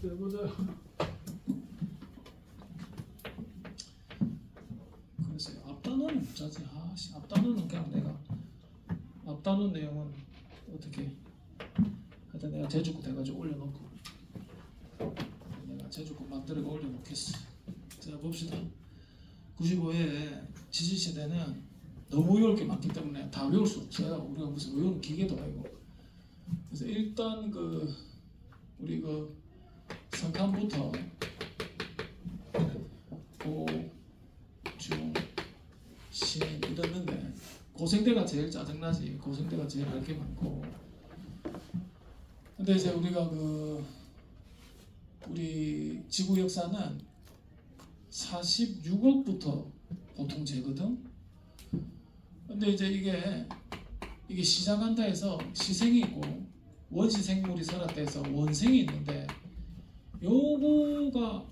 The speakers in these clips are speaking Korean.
네, 맞아요. 그래서 못 짜지. 아씨, 앞단원은 그냥 내가 앞단원 내용은 어떻게 하여튼 내가 제주고 돼가지고 올려놓고 내가 제주고 만들어 올려놓겠어. 자 봅시다. 95회 지질시대는 너무 외울 게 많기 때문에 다 외울 수 없어요. 우리가 무슨 외우는 기계도 아니고. 그래서 일단 그 우리 그 성칸부터 고, 중, 신 이랬는데 고생대가 제일 짜증나지. 고생대가 제일 할 게 많고. 근데 이제 우리가 그 우리 지구 역사는 46억부터 보통 재거든. 근데 이제 이게 이게 시작한다 해서 시생이 있고 원시 생물이 살았다 해서 원생이 있는데 요거가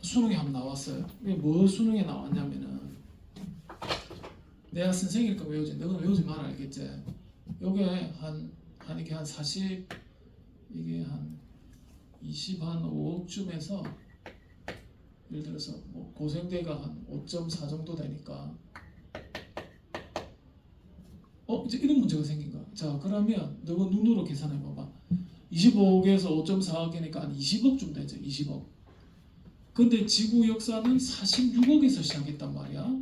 수능에 한번 나왔어요. 이게 뭐 수능에 나왔냐면은 내가 선생이니까 외우지. 너는 외우지 말아 알겠지? 요게 한, 한 이게 한 40, 이게 한 20, 한 5억쯤에서 예를 들어서 뭐 고생대가 한 5.4 정도 되니까 어 이제 이런 문제가 생긴 거야. 자 그러면 너가 눈으로 계산해 봐봐. 25억에서 5.4억이니까 한 20억쯤 되죠. 20억. 근데 지구 역사는 46억에서 시작했단 말이야.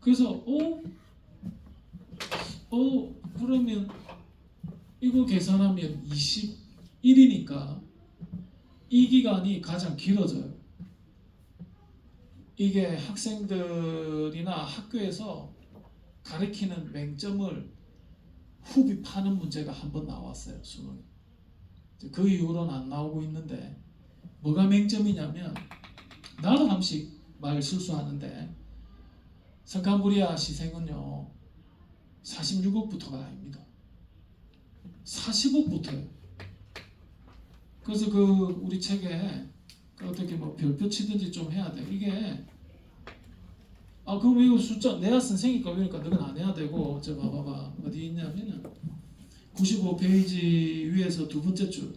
그래서 어? 어 그러면 이거 계산하면 21이니까 이 기간이 가장 길어져요. 이게 학생들이나 학교에서 가리키는 맹점을 후비 파는 문제가 한 번 나왔어요 수능에. 그 이후로는 안 나오고 있는데 뭐가 맹점이냐면 나도 한씩 말 실수하는데 성칸부리아 시생은요 46억부터가 아닙니다. 40억부터요. 그래서 그 우리 책에 그 어떻게 뭐 별표 치든지 좀 해야 돼. 이게 아 그럼 이거 숫자 내가 선생이니까 그러니까 너는 안 해야 되고 저 봐봐봐 어디 있냐면은 95페이지 위에서 두 번째 줄.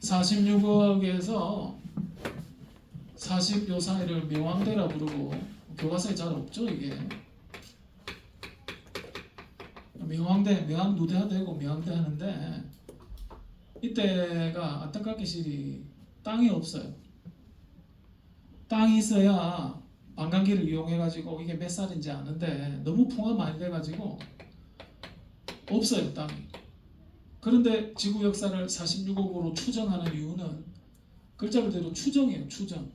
46억에서 40요 사이를 명왕대라 부르고 교과서에 잘 없죠 이게. 명왕대 명왕누대가 되고 명왕대 하는데 이때가 안타깝게 실이 땅이 없어요. 땅이 있어야 관광기를 이용해가지고 이게 몇 살인지 아는데 너무 풍화 많이 돼가지고 없어요 땅이. 그런데 지구 역사를 46억으로 추정하는 이유는 글자 그대로 추정이에요 추정.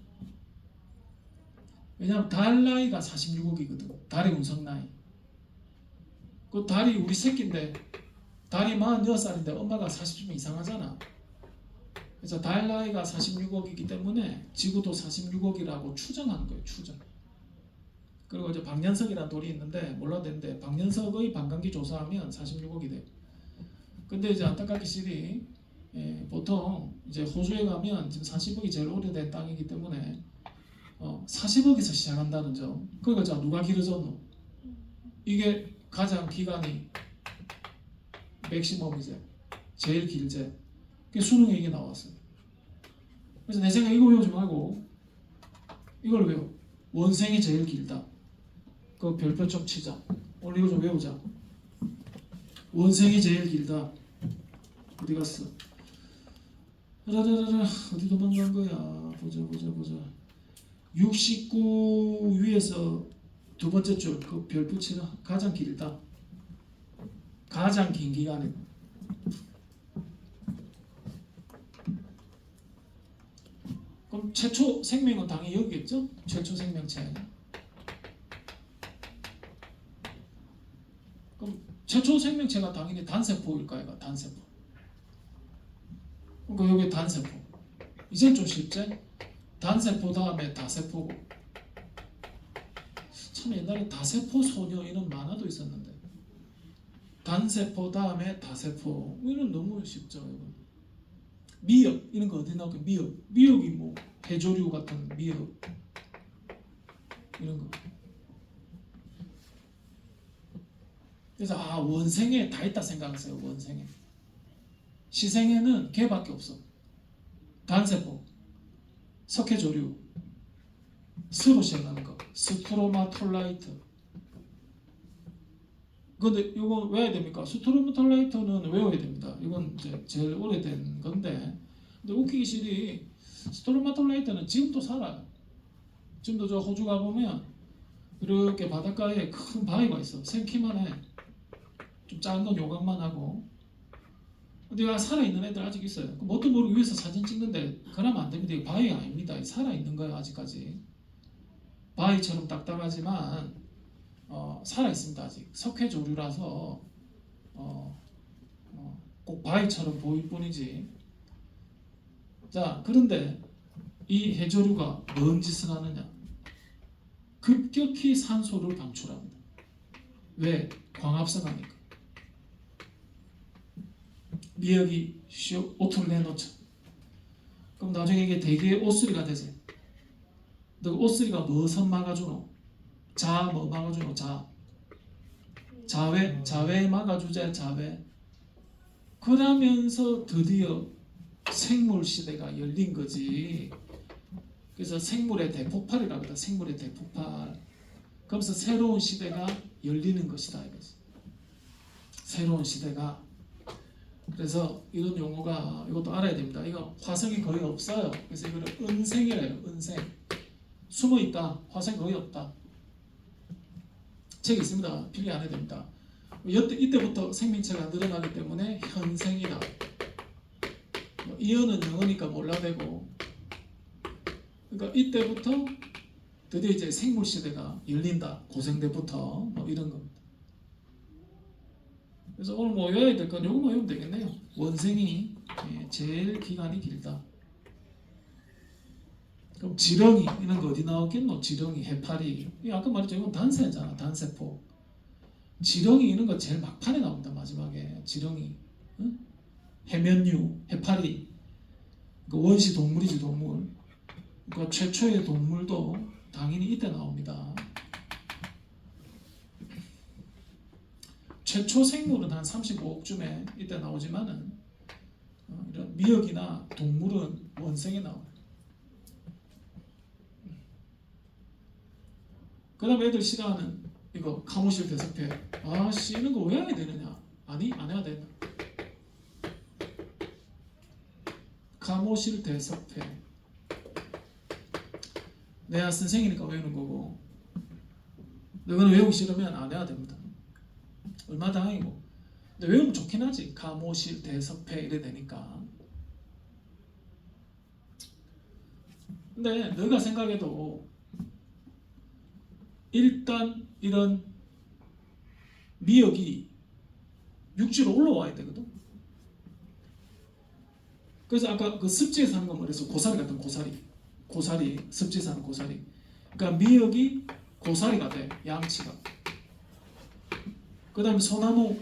왜냐하면 달 나이가 46억이거든. 달의 운석 나이. 그 달이 우리 새끼인데 달이 46살인데 엄마가 40좀 이상하잖아. 그래서 달 나이가 46억이기 때문에 지구도 46억이라고 추정하는 거예요 추정. 그리고 이제 박년석이라는 돌이 있는데 몰라도 되는데 박년석의 반감기 조사하면 46억이 돼. 근데 이제 안타깝게 실이 예, 보통 이제 호주에 가면 지금 40억이 제일 오래된 땅이기 때문에 어, 40억에서 시작한다는 점. 그러니까 자 누가 길어졌노? 이게 가장 기간이 맥시멈이제 제일 길제. 그 수능에 이게 나왔어요. 그래서 내 생각 에 이거 외우지 말고 이걸 외워. 원생이 제일 길다. 그 별표 좀 치자. 오늘 이거 좀 외우자. 원생이 제일 길다. 어디 갔어? 라라라라 어디 도망간 거야? 보자 보자 보자. 69 위에서 두 번째 줄 그 별표 치나 가장 길다. 가장 긴 기간에 그럼 최초 생명은 당연히 여기겠죠? 최초 생명체. 그럼 최초 생명체가 당연히 단세포일까요? 단세포. 그러니까 여기 단세포. 이젠 좀 쉽지? 단세포 다음에 다세포고. 참 옛날에 다세포 소녀 이런 만화도 있었는데. 단세포 다음에 다세포. 이런 너무 쉽죠, 이건. 미역 이런 거 어디 나올까? 미역. 미역이 뭐 해조류 같은 미역 이런 거. 그래서 아 원생에 다 있다 생각하세요 원생에. 시생에는 걔밖에 없어. 단세포, 석회조류, 스로 시작하는 거, 스트로마톨라이트. 근데 이거 외워야 됩니까? 스트로마톨라이트는 외워야 됩니다. 이건 이제 제일 오래된 건데, 근데 웃기기 실이 스트로마톨라이트는 지금도 살아요. 지금도 저 호주 가 보면 이렇게 바닷가에 큰 바위가 있어. 생기만 해. 좀 작은 건 요각만 하고. 근데 살아있는 애들 아직 있어요. 뭣도 모르고 위에서 사진 찍는데 그러면 안 됩니다. 이거 바위 아닙니다. 살아있는 거예요 아직까지. 바위처럼 딱딱하지만 어, 살아있습니다 아직. 석회조류라서 어, 어, 꼭 바위처럼 보일 뿐이지. 자 그런데 이 해조류가 뭔 짓을 하느냐? 급격히 산소를 방출합니다. 왜? 광합성하니까. 미역이 쇼 오토를 내놓죠. 그럼 나중에 이게 대게 옷수리가 되지. 너 옷수리가 무엇을 막아주노? 자 뭐 막아주노? 자 자외 자외 막아주자 자외. 그러면서 드디어 생물 시대가 열린 거지. 그래서 생물의 대폭발이라고 하다. 생물의 대폭발. 그러면서 새로운 시대가 열리는 것이다 이거지. 새로운 시대가. 그래서 이런 용어가 이것도 알아야 됩니다. 이거 화성이 거의 없어요. 그래서 이거를 은생이래요. 은생. 숨어 있다. 화성이 거의 없다. 책이 있습니다. 필기 안 해야 됩니다. 이때, 이때부터 생명체가 늘어나기 때문에 현생이다. 뭐 이어는 영어니까 몰라되고 그러니까 이때부터 드디어 이제 생물 시대가 열린다. 고생대부터 뭐 이런 겁니다. 그래서 오늘 뭐 외워야 될 건 요거만 외우면 되겠네요. 원생이 예, 제일 기간이 길다. 그럼 지렁이 이런 거 어디 나오겠노? 지렁이, 해파리. 이 아까 말했죠. 이건 단세잖아. 단세포. 지렁이 이런 거 제일 막판에 나옵니다. 마지막에 지렁이, 응? 해면류, 해파리. 그 원시 동물이지 동물. 그 최초의 동물도 당연히 이때 나옵니다. 최초 생물은 한 35억쯤에 이때 나오지만은 어, 이런 미역이나 동물은 원생에 나와요. 그 다음 애들 싫어하는 이거 카모실 대석회. 아씨 이런 거왜 해야 되느냐? 아니 안 해야 된다. 카모실 대석회. 내가 선생이니까 외우는 거고. 너는 외우기 싫으면 안 해야 됩니다. 얼마 다행이고. 근데 외우면 좋긴 하지. 가모실 대석회 이래 되니까. 근데 너가 생각해도 일단 이런 미역이 육지로 올라와야 되거든. 그래서 아까 그 습지에 사는 거 말해서 고사리 같은 고사리, 고사리 습지에 사는 고사리. 그러니까 미역이 고사리가 돼 양치가. 그 다음에 소나무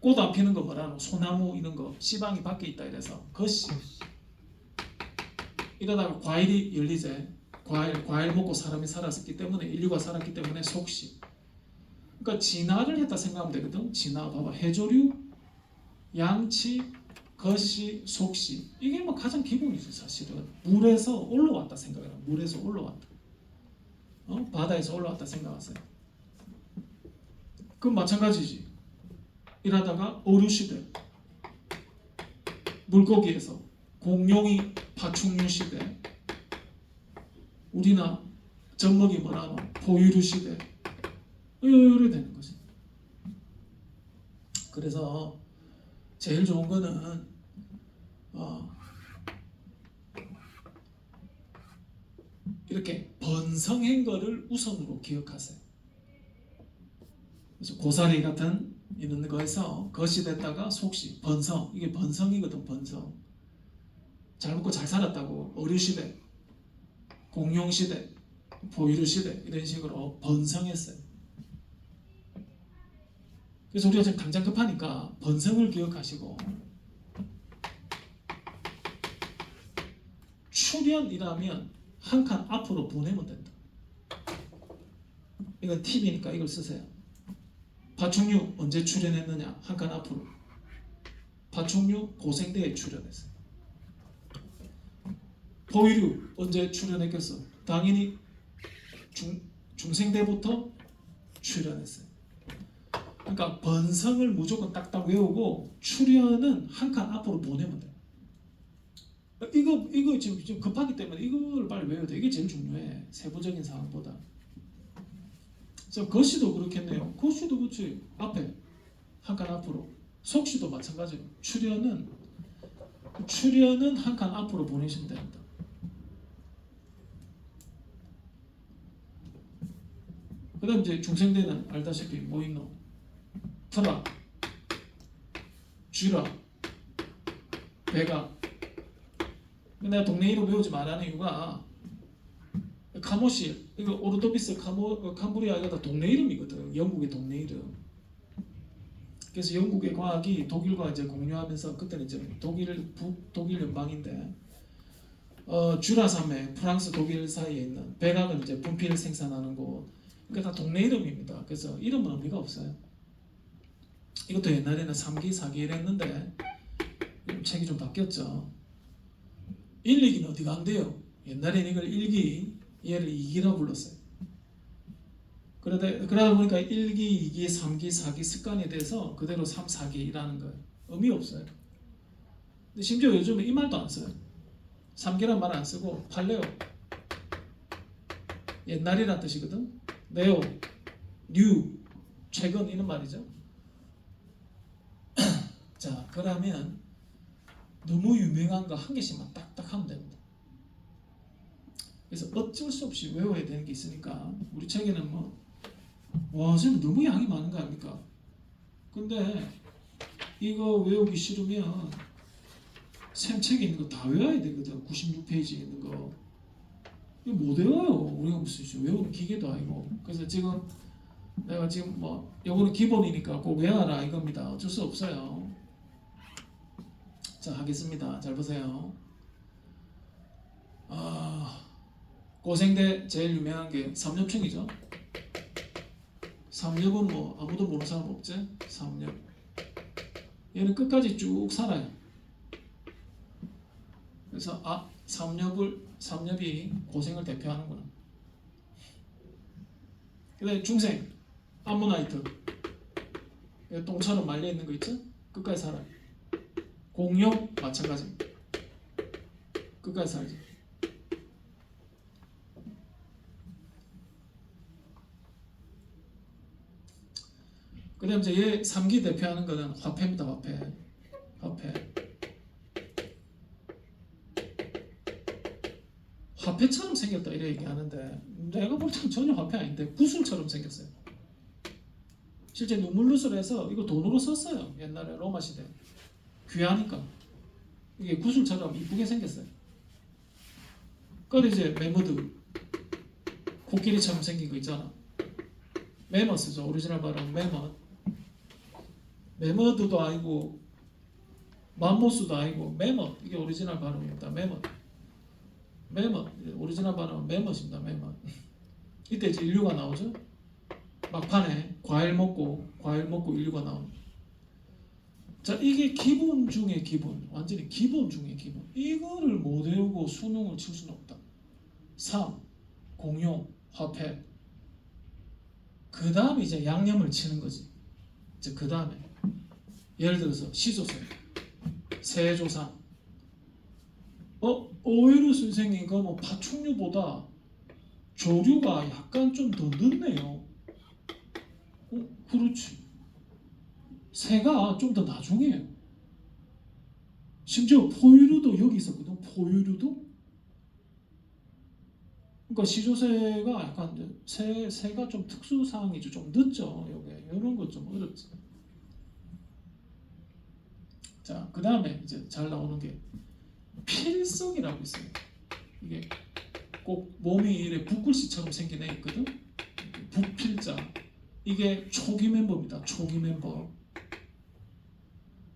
꽃 안 피는 거 뭐라노? 소나무 이런 거. 씨방이 밖에 있다 이래서 거씨 이러다가 과일이 열리제 과일 과일 먹고 사람이 살았기 때문에 인류가 살았기 때문에 속시. 그러니까 진화를 했다 생각하면 되거든. 진화 봐봐. 해조류 양치 거시 속시. 이게 뭐 가장 기본이지 사실은. 물에서 올라왔다 생각해라. 물에서 올라왔다. 어? 바다에서 올라왔다 생각하세요 그럼 마찬가지지. 이러다가 어류 시대, 물고기에서 공룡이 파충류 시대, 우리나 젖먹이 뭐라노 포유류 시대, 이래 되는 거지. 그래서 제일 좋은 거는 어, 이렇게 번성한 거를 우선으로 기억하세요. 그래서 고사리 같은 이런 거에서 것이 됐다가 속시 번성 이게 번성이거든 번성 잘 먹고 잘 살았다고 어류 시대 공룡 시대 포유류 시대 이런 식으로 번성했어요. 그래서 우리가 지금 당장 급하니까 번성을 기억하시고 출연이라면 한 칸 앞으로 보내면 된다. 이건 팁이니까 이걸 쓰세요. 파충류 언제 출연했느냐 한칸 앞으로 파충류 고생대에 출연했어요 포유류 언제 출연했겠어? 당연히 중 중생 때부터 출연했어요. 그러니까 번성을 무조건 딱딱 외우고 출연은 한 칸 앞으로 보내면 돼. 이거 이거 지금 좀 급하기 때문에 이걸 빨리 외워야 돼. 이게 제일 중요해. 세부적인 상황보다. 저 거시도 그렇겠네요. 거시도 그렇지. 앞에 한 칸 앞으로. 속시도 마찬가지로. 출연은 출연은 한 칸 앞으로 보내시면 됩니다. 그 다음 이제 중생대는 알다시피 뭐 있노? 트라, 쥐라, 배가. 내가 동네 이름 외우지 말라는 이유가 카모시 이거 오르도비스 카모 어, 캄브리아 이거 다 동네 이름이거든. 영국의 동네 이름. 그래서 영국의 과학이 독일과 이제 공유하면서 그때는 이제 독일 북 독일 연방인데 어 주라산맥 프랑스 독일 사이에 있는 백악은 이제 분필 생산하는 곳 그러니까 다 동네 이름입니다. 그래서 이름은 의미가 없어요. 이것도 옛날에는 3기 4기를 했는데 이름 책이 좀 바뀌었죠. 1, 2기는 어디 간대요? 옛날에는 이걸 1기 얘를 2기라고 불렀어요. 그러다, 그러다 보니까 1기, 2기, 3기, 4기 습관이 돼서 그대로 3, 4기라는 거예요. 의미 없어요. 근데 심지어 요즘에 이 말도 안 써요. 3기란 말 안 쓰고 팔레오. 옛날이란 뜻이거든. 네오, 뉴, 최근 이런 말이죠. 자, 그러면 너무 유명한 거 한 개씩만 딱딱 하면 됩니다. 그래서 어쩔 수 없이 외워야 되는 게 있으니까 우리 책에는 뭐 와, 지금 너무 양이 많은 거 아닙니까? 근데 이거 외우기 싫으면 샘 책에 있는 거 다 외워야 되거든. 96페이지에 있는 거. 이거 못 외워요. 우리가 무슨 외우는 기계도 아니고. 그래서 지금 내가 지금 뭐 요거는 기본이니까 꼭 외워라 이겁니다. 어쩔 수 없어요. 자 하겠습니다. 잘 보세요. 아 고생대 제일 유명한 게 삼엽충이죠. 삼엽은 뭐 아무도 모르는 사람 없지? 삼엽. 얘는 끝까지 쭉 살아요. 그래서 아 삼엽을 삼엽이 고생을 대표하는구나. 그다음에 중생 암모나이트 여기 똥처럼 말려 있는 거 있죠? 끝까지 살아요. 공룡 마찬가지. 끝까지 살죠. 그 다음 이제 얘 3기 대표하는 거는 화폐입니다. 화폐. 화폐. 화폐처럼 생겼다 이래 얘기하는데 내가 볼 때는 전혀 화폐 아닌데 구슬처럼 생겼어요. 실제 눈물루스를 해서 이거 돈으로 썼어요. 옛날에 로마 시대. 귀하니까 이게 구슬처럼 이쁘게 생겼어요. 그런데 이제 메모드 코끼리처럼 생긴 거 있잖아. 메머스죠. 오리지널 발음 메머. 메머드도 아니고 맘모스도 아니고 메머 이게 오리지널 발음입니다. 메머. 메머 오리지널 발음은 메머입니다. 메머. 이때 이제 인류가 나오죠. 막판에 과일 먹고 과일 먹고 인류가 나옵니다. 자 이게 기본 중에 기본 완전히 기본 중에 기본 이거를 못 외우고 수능을 칠 수는 없다 3. 공용 화폐 그 다음에 이제 양념을 치는 거지 이제 그 다음에 예를 들어서 시조세 세조상 어 오히려 선생님 이거 뭐 파충류보다 조류가 약간 좀 더 늦네요 어 그렇지 새가 좀 더 나중이에요. 심지어 포유류도 여기 있었거든. 포유류도. 그러니까 시조새가 약간 새 새가 좀 특수 사항이죠. 좀 늦죠. 요게 이런 것 좀 어렵지. 자, 그 다음에 이제 잘 나오는 게 필석이라고 있어요. 이게 꼭 몸이 이래 붓글씨처럼 생긴 애 있거든. 부필자. 이게 초기 멤버입니다. 초기 멤버.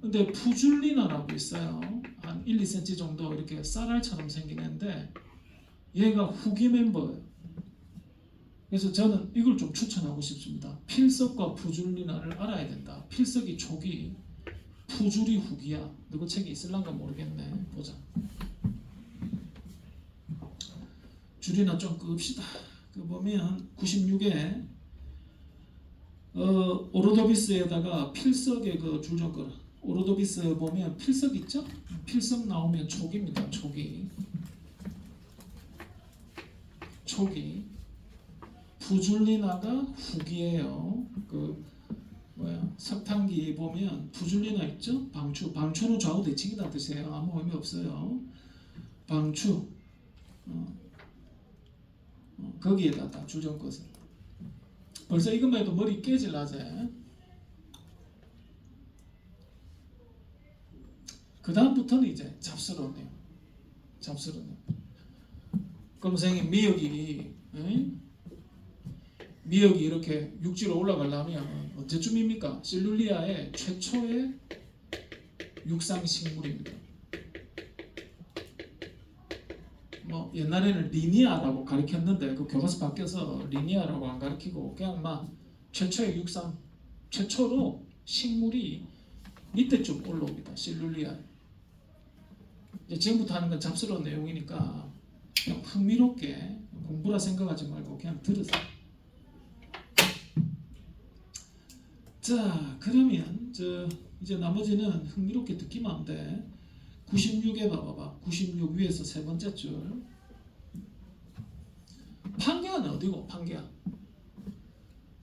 근데 푸줄리나라고 있어요. 한 1, 2cm 정도 이렇게 쌀알처럼 생긴 애인데 얘가 후기 멤버예요. 그래서 저는 이걸 좀 추천하고 싶습니다. 필석과 푸줄리나를 알아야 된다. 필석이 초기, 푸줄이 후기야. 누구 책이 있을란가 모르겠네. 보자. 줄이나 좀 끕시다. 그 보면 96에 어, 오로도비스에다가 필석의 그줄좀 끌어. 오로도비스 보면 필석 있죠? 필석 나오면 촉입니다. 촉이. 촉이. 부줄리나가 후기예요. 그 뭐야 석탄기 보면 부줄리나 있죠? 방추. 방추는 좌우 대칭이다 뜻이에요. 아무 의미 없어요. 방추. 어. 어, 거기에다 다 주전 것을. 벌써 이것만 해도 머리 깨질라제. 그 다음부터는 이제 잡스러워요. 잡스러워요. 검생이 미역이 응? 미역이 이렇게 육지로 올라가려면 언제쯤입니까? 실룰리아의 최초의 육상 식물입니다. 뭐 옛날에는 리니아라고 가르쳤는데 그 교과서 바뀌어서 리니아라고 안 가르치고 그냥 막 최초의 육상 최초로 식물이 이때쯤 올라옵니다. 실룰리아. 이제 지금부터 하는 건 잡스러운 내용이니까 그냥 흥미롭게 공부라 생각하지 말고 그냥 들으세요. 자 그러면 저 이제 나머지는 흥미롭게 듣기만 하면 돼. 96에 봐봐봐. 96 위에서 세 번째 줄. 판계아는 어디고? 판계아.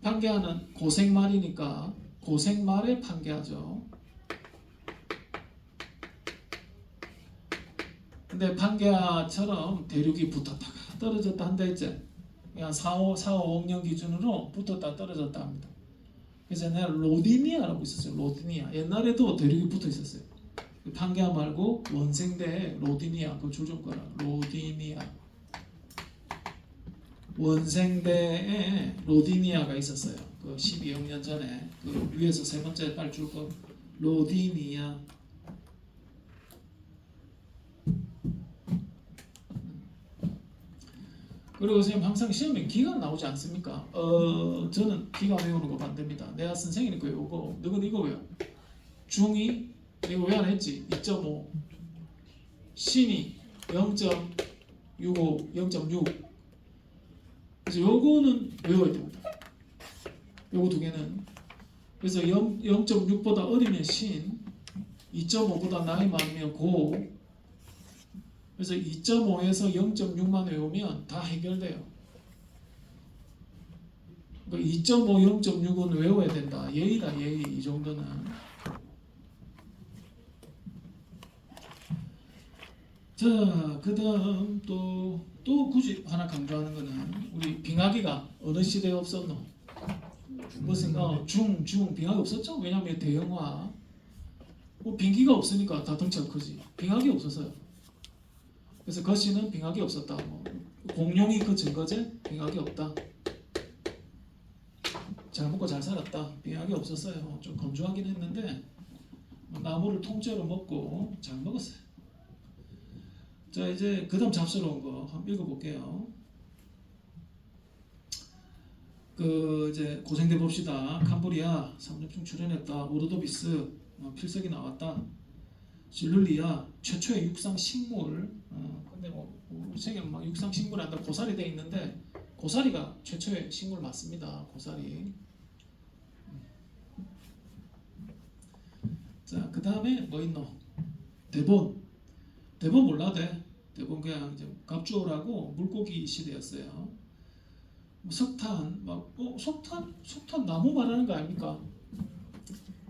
판계아는 고생말이니까 고생말의 판계아죠. 근데 판계아처럼 대륙이 붙었다가 떨어졌다 한다 했지. 그냥 4, 5, 4, 5억 년 기준으로 붙었다 떨어졌다 합니다. 내가 로디니아라고 있었어요. 로디니아. 옛날에도 대륙이 붙어 있었어요. 판게아 말고 원생대 로디니아 그 꺼라 로디니아 원생대에 로디니아가 있었어요 그 12억 년 전에 그 위에서 세 번째 빨줄 거 로디니아 그리고 선생님 항상 시험에 기가 나오지 않습니까? 어 저는 기가 외우는 거 반대입니다. 내가 선생이니까 외우고 너는 이거 외워. 중2 이거 왜안 했지? 2.5 신이 0.65 0.6 그래서 요거는 외워야 됩니다. 요거 두 개는 그래서 0, 0.6보다 어리면 신 2.5보다 나이 많으면 고 그래서 2.5에서 0.6만 외우면 다 해결돼요. 그 2.5, 0.6은 외워야 된다. 예의다 예의 이 정도는. 자, 그 다음 또, 또 굳이 하나 강조하는 거는 우리 빙하기가 어느 시대에 없었노? 무슨 어, 중, 중 빙하기 없었죠? 왜냐면 대형화. 뭐 빙기가 없으니까 다 덩치가 크지. 빙하기 없었어요. 그래서 거시는 빙하기 없었다. 뭐 공룡이 그 증거제 빙하기 없다. 잘 먹고 잘 살았다. 빙하기 없었어요. 좀 건조하긴 했는데 뭐 나무를 통째로 먹고 잘 먹었어요. 자 이제 그다음 잡스러운 거 한번 읽어볼게요. 그 이제 고생대 봅시다. 캄보리아 삼중충 출현했다. 오르도비스 어, 필석이 나왔다. 실룰리아 최초의 육상 식물. 어, 근데 뭐 우리 세계 막 육상 식물 한다 고사리 돼 있는데 고사리가 최초의 식물 맞습니다. 고사리. 자그 다음에 뭐 있노? 대본. 대본 몰라도 돼. 대본 그냥 이제 갑주어라고 물고기 시대였어요. 뭐 석탄, 막 어, 석탄, 석탄 나무 말하는 거 아닙니까?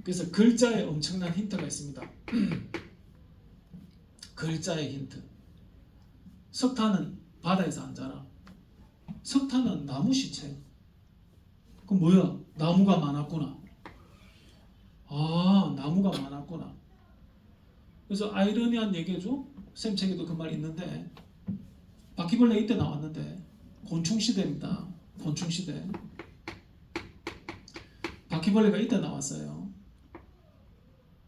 그래서 글자에 엄청난 힌트가 있습니다. 글자의 힌트. 석탄은 바다에서 안 자라. 석탄은 나무 시체. 그럼 뭐야? 나무가 많았구나. 아, 나무가 많았구나. 그래서 아이러니한 얘기죠. 쌤 책에도 그 말 있는데 바퀴벌레 이때 나왔는데 곤충 시대입니다. 곤충 시대. 바퀴벌레가 이때 나왔어요.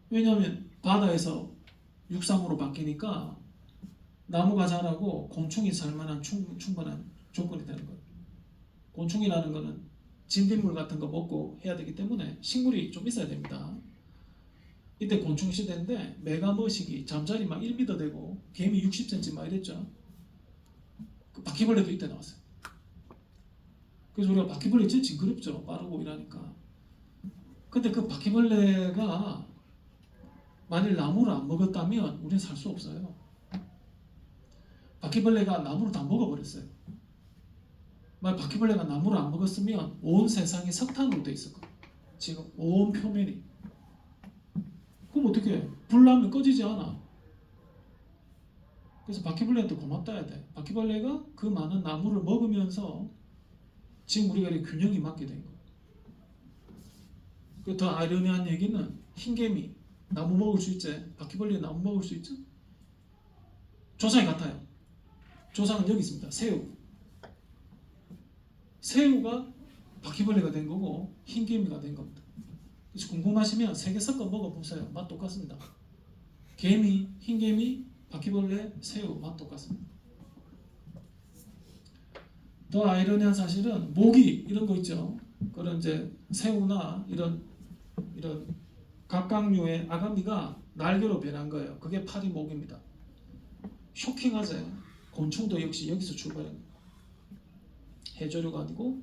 왜냐하면 바다에서 육상으로 바뀌니까 나무가 자라고 곤충이 살만한 충, 충분한 조건이 되는 거예요. 곤충이라는 거는 진딧물 같은 거 먹고 해야 되기 때문에 식물이 좀 있어야 됩니다. 이때 곤충 시대인데 메가머식이 잠자리 막 1m 되고 개미 60cm 막 이랬죠. 그 바퀴벌레도 이때 나왔어요. 그래서 우리가 바퀴벌레 진짜 징그럽죠. 빠르고 이러니까. 근데 그 바퀴벌레가 만일 나무를 안 먹었다면 우리는 살 수 없어요. 바퀴벌레가 나무를 다 먹어버렸어요. 만약 바퀴벌레가 나무를 안 먹었으면 온 세상이 석탄으로 돼 있을 거예요. 지금 온 표면이. 그럼 어떻게 해? 불 나면 꺼지지 않아. 그래서 바퀴벌레한테 고맙다 해야 돼. 바퀴벌레가 그 많은 나무를 먹으면서 지금 우리가 이 균형이 맞게 된 거예요. 그더 아이러니한 얘기는 흰개미 나무 먹을 수 있지? 바퀴벌레 나무 먹을 수 있죠? 조상이 같아요. 조상은 여기 있습니다. 새우. 새우가 바퀴벌레가 된 거고 흰개미가 된 겁니다. 그래서 궁금하시면 세 개 섞어 먹어보세요. 맛 똑같습니다. 개미, 흰개미, 바퀴벌레, 새우 맛 똑같습니다. 더 아이러니한 사실은 모기 이런 거 있죠. 그런 이제 새우나 이런 이런 각각류의 아가미가 날개로 변한 거예요. 그게 파리 모기입니다. 쇼킹하죠. 곤충도 역시 여기서 출발합니다. 해조류가 아니고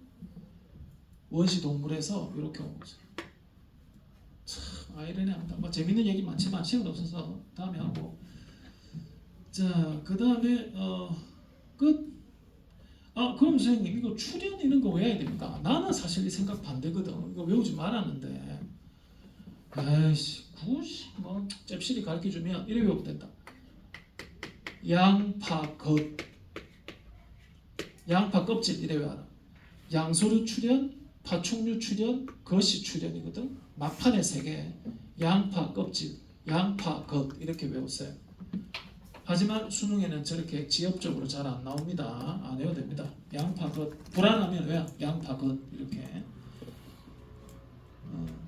원시 동물에서 이렇게 온 거죠. 참 아이러니합니다. 뭐 재밌는 얘기 많지만 시간 없어서 다음에 하고. 자, 그 다음에 어 끝. 아 그럼 선생님 이거 출연 이런 거 외워야 됩니까? 나는 사실 이 생각 반대거든. 이거 외우지 말았는데. 아이씨, 굳이 뭐 잽실이 가르쳐 주면 이래 외우면 된다. 양파 겉, 양파 껍질 이래 외워라. 양소류 출연, 파충류 출연, 겉이 출연이거든. 막판에 세 개. 양파 껍질, 양파 겉 이렇게 외웠어요. 하지만 수능에는 저렇게 지엽적으로 잘 안 나옵니다. 안 외워도 됩니다. 양파 겉 불안하면 왜 양파 겉 이렇게. 어.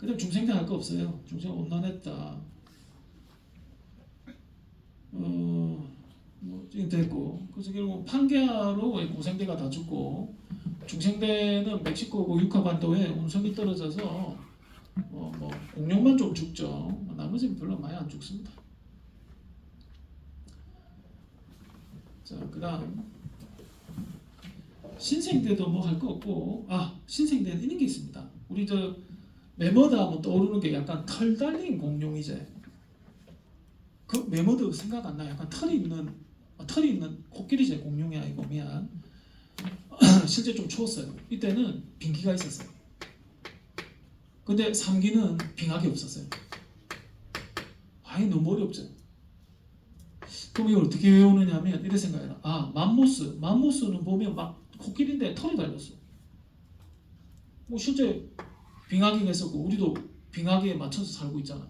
그다음 중생대 할거 없어요. 중생 온난했다. 어, 뭐 지금 됐고 그래서 결국 판계하로 고생대가 다 죽고 중생대는 멕시코고 유카 반도에 운석이 떨어져서 어, 뭐 공룡만 좀 죽죠. 나머지는 별로 많이 안 죽습니다. 자, 그다음 신생대도 뭐 할 거 없고 아 신생대는 이런 게 있습니다. 우리 저 메머드 하면 떠오르는 게 약간 털 달린 공룡이제. 그 메머드 생각 안 나. 약간 털이 있는 아, 털이 있는 코끼리제 공룡이 아니고 미안. 실제 좀 추웠어요. 이때는 빙기가 있었어요. 근데 삼기는 빙하기 없었어요. 아예 너무 어렵죠. 그럼 이걸 어떻게 외우느냐면 이래 생각해라. 아 맘모스, 맘모스는 보면 막 코끼리인데 털이 달렸어. 뭐 실제 빙하기가 있었고 우리도 빙하기에 맞춰서 살고 있잖아.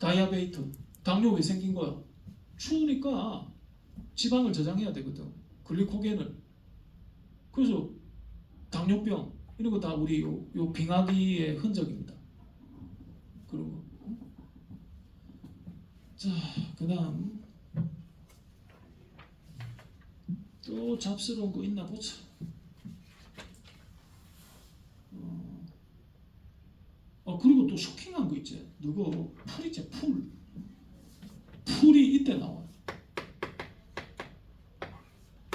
다이아베이트, 당뇨 왜 생긴 거야? 추우니까 지방을 저장해야 되거든. 글리코겐을. 그래서 당뇨병 이런 거 다 우리 요, 요 빙하기의 흔적입니다. 거. 자, 그다음 또 잡스러운 거 있나 보자. 어, 그리고 또 쇼킹한 거 있지. 누구 풀 있지 풀. 풀이 이때 나와.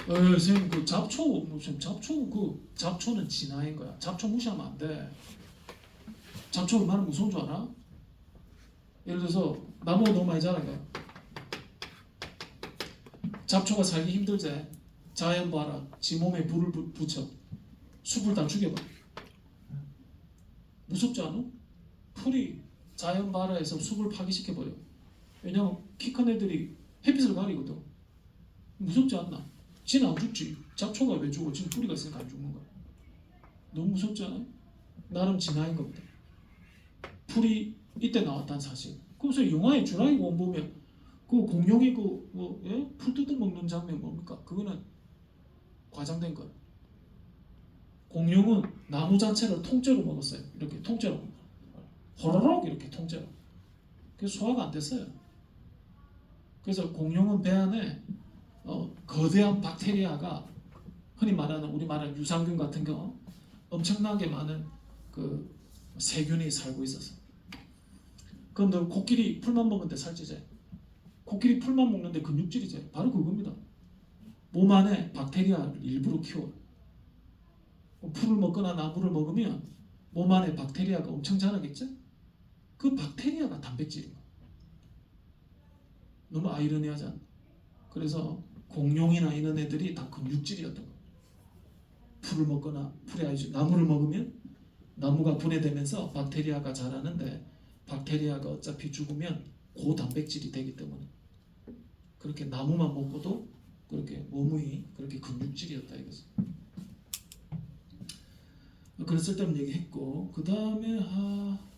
어, 선생님 그 잡초 무슨 잡초 그 잡초는 진화인 거야. 잡초 무시하면 안 돼. 잡초 얼마나 무서운 줄 알아? 예를 들어서 나무가 너무 많이 자라니까 잡초가 살기 힘들지. 자연 봐라. 지 몸에 불을 부- 붙여. 숲을 다 죽여봐. 무섭지 않아? 풀이 자연 발화에서 숲을 파괴시켜 버려. 왜냐면 키 큰 애들이 햇빛을 가리거든. 무섭지 않나? 지는 안 죽지. 잡초가 왜 죽어? 지금 뿌리가 있으니까 안 죽는 거야. 너무 무섭지 않아? 나름 진화인 겁니다. 풀이 이때 나왔다는 사실. 그래서 영화의 주라기 원 보면 그 공룡이 그뭐 예? 풀 뜯어 먹는 장면 뭡니까? 그거는 과장된 거예요. 공룡은 나무 자체를 통째로 먹었어요. 이렇게 통째로 호로록 이렇게 통째로. 그래서 소화가 안 됐어요. 그래서 공룡은 배 안에 어, 거대한 박테리아가 흔히 말하는 우리 말하는 유산균 같은 거 엄청나게 많은 그 세균이 살고. 그럼 너 코끼리 풀만 먹는데 살찌지? 코끼리 풀만 먹는데 근육질이지? 바로 그겁니다. 몸 안에 박테리아를 일부러 키워요. 풀을 먹거나 나무를 먹으면 몸 안에 박테리아가 엄청 자라겠죠? 그 박테리아가 단백질이에요. 너무 아이러니하지 않나? 그래서 공룡이나 이런 애들이 다 근육질이었던 거예요. 풀을 먹거나 풀이 아니죠. 나무를 먹으면 나무가 분해되면서 박테리아가 자라는데 박테리아가 어차피 죽으면 고단백질이 되기 때문에 그렇게 나무만 먹고도 그렇게 몸의 그렇게 근육질이었다 이거죠. 그랬을 때는 얘기했고 그 다음에 아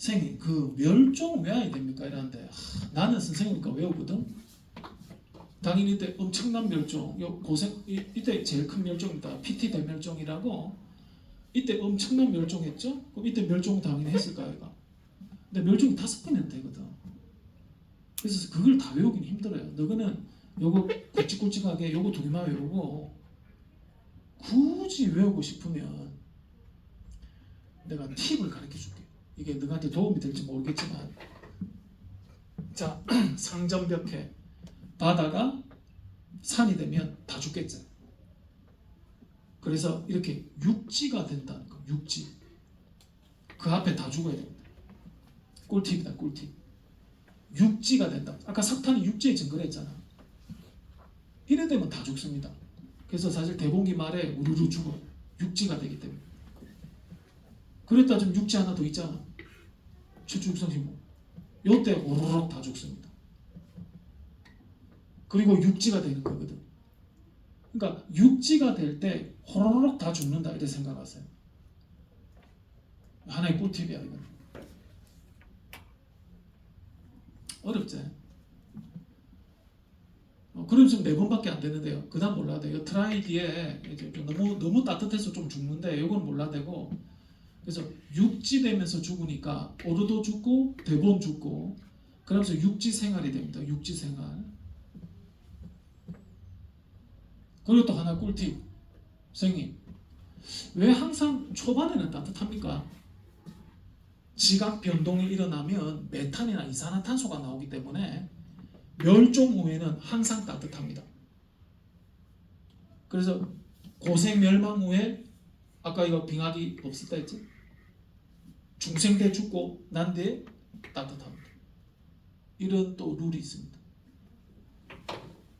선생님 그 멸종 왜 해야 됩니까? 이러는데 하, 나는 선생님이니까 외우거든. 당연히 이때 엄청난 멸종 요 고생 이, 이때 제일 큰 멸종입니다. PT 대멸종이라고. 이때 엄청난 멸종했죠? 그럼 이때 멸종 당연히 했을까요 이거. 근데 멸종이 다섯 번이나 되거든. 그래서 그걸 다 외우기는 힘들어요. 너는 요거 굵직굵직하게 요거 두 개만 외우고 굳이 외우고 싶으면 내가 팁을 가르쳐 줄게. 이게 너한테 도움이 될지 모르겠지만 자 상점벽해 바다가 산이 되면 다 죽겠지. 그래서 이렇게 육지가 된다는 거. 육지. 그 앞에 다 죽어야 됩니다. 꿀팁이다 꿀팁. 육지가 된다. 아까 석탄이 육지에 증거했잖아. 이래 되면 다 죽습니다. 그래서 사실 대공기 말에 우르르 죽어 육지가 되기 때문에 그랬다 좀 육지 하나 더 있잖아 최충성신모 요때 오르륵 다 죽습니다. 그리고 육지가 되는 거거든. 그러니까 육지가 될 때 호로록 다 죽는다 이렇게 생각하세요. 하나의 꿀팁이야 이건. 어렵지? 어, 그럼 지금 네 번밖에 안 되는데요. 그다음 몰라야 돼요. 트라이 뒤에 이제 좀 너무 너무 따뜻해서 좀 죽는데 이건 몰라 되고 그래서 육지 되면서 죽으니까 오르도 죽고 대본 죽고 그러면서 육지 생활이 됩니다. 육지 생활. 그리고 또 하나 꿀팁 선생님 왜 항상 초반에는 따뜻합니까? 지각 변동이 일어나면 메탄이나 이산화탄소가 나오기 때문에 멸종 후에는 항상 따뜻합니다. 그래서 고생 멸망 후에 아까 이거 빙하기 없었다 했지? 중생대 죽고 난 뒤에 따뜻합니다. 이런 또 룰이 있습니다.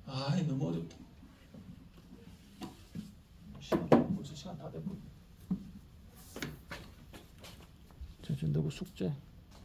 아, 너무 어렵다. 시간 벌써 시간 다 됐고. 저 지금 너무 숙제